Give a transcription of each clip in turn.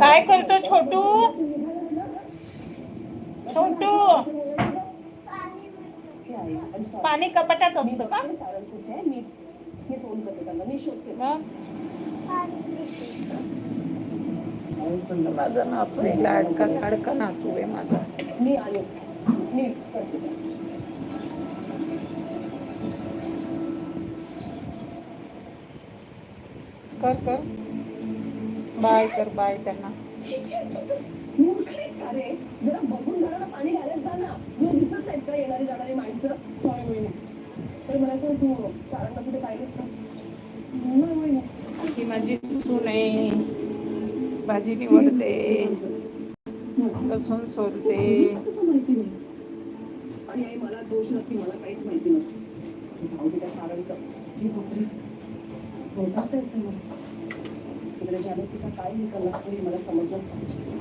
काय करतो छोटू? छोटू? पाणी कपाटात असतं का? माझा नातू आहे. लाडका लाडका नातू आहे माझा. मी आलेच मी. कर कर. बाय कर बाय त्यांना. ही माझी सून आहे. भाजी निवडते लसूण सोलते. कसं माहिती नाही आणि आई मला दोष नसती मला काहीच माहिती नसतं. जाऊ दे त्या सारांचं तिकडे जाणं तिचा काय निकाल लागतो हे मला समजलंच पाहिजे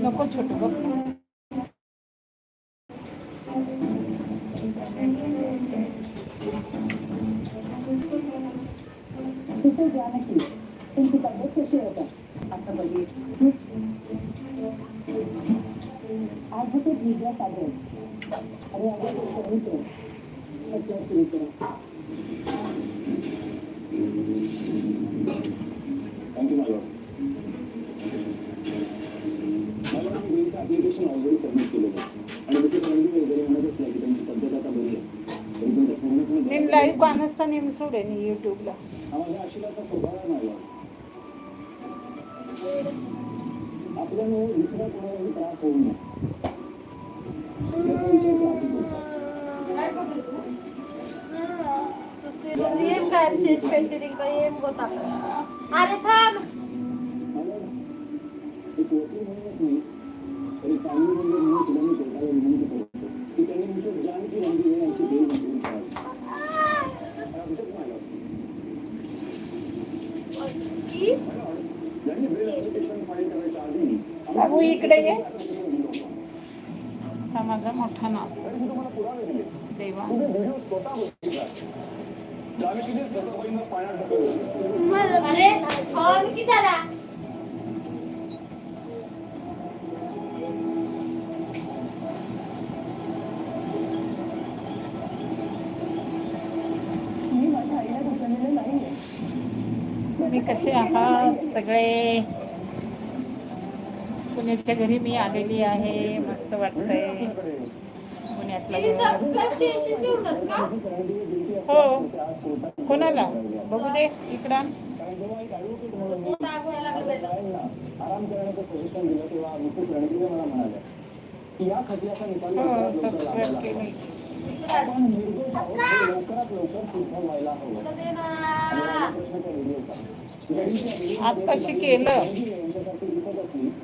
नको छोटू बघ तिथे जाणं तुमची तब्येत कशी होता आता बघू आजचे विद्या सागर अरे अरे समुद्र त्याच्यावर सुरू करा Thank you, केलेलं आणि जसं चांगली नाही की त्यांची पद्धत आता बरी आहे नेम लाईव्ह पाहत असता नेम सोडेन युट्यूबला आम्हाला अशी అతను ఇతర కూడా రాకుండా ఏం గాయం చేసి పెట్టింది ఇంకా ఏం పోతా అరే థాన్ ఇప్పుడు ఒక కిలోమీటర్ మూడు కిలోమీటర్ बाबू इकडे ये. हा माझा मोठा नाव. देवा. तुम्ही कसे आहात सगळे? पुण्याच्या घरी मी आलेली आहे. मस्त वाटतंय. पुण्यातलं हो. कोणाला? बघू दे इकडं हो सबस्क्राईब केली. आत्ताशी केलं.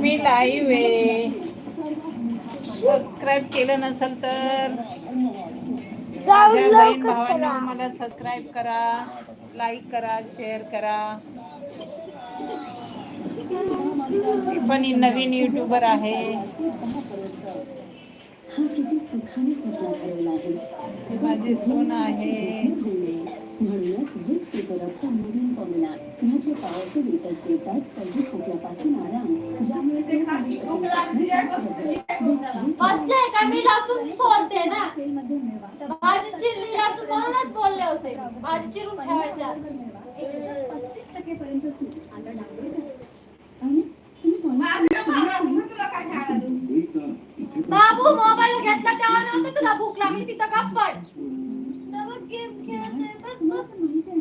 मी लाईव्ह आहे सबस्क्राईब केलं नसेल तर बहीण भावांनो मला सबस्क्राईब करा लाईक करा शेअर करा. मी पण ही नवीन युट्यूबर आहे. हा ही माझी सून आहे. म्हणूनच विक्स वितरकचा नवीन फॉर्म्युला ह्याचे पावरचे लिटर्स देतात सर्दी खोकल्यापासून आराम ज्यामुळे बसले का? मी लसूण सोलते ना. तेलमध्ये मिळवा भाजी चिरली लसूण म्हणूनच बोलले होते. भाजी चिरून ठेवायच्या. पस्तीस टक्केपर्यंत सूट आता डांबरे आणि तुम्ही बाबू मोबाईल घेतला तेव्हा नव्हतं तुला भूक लागली. तिथं गप्पड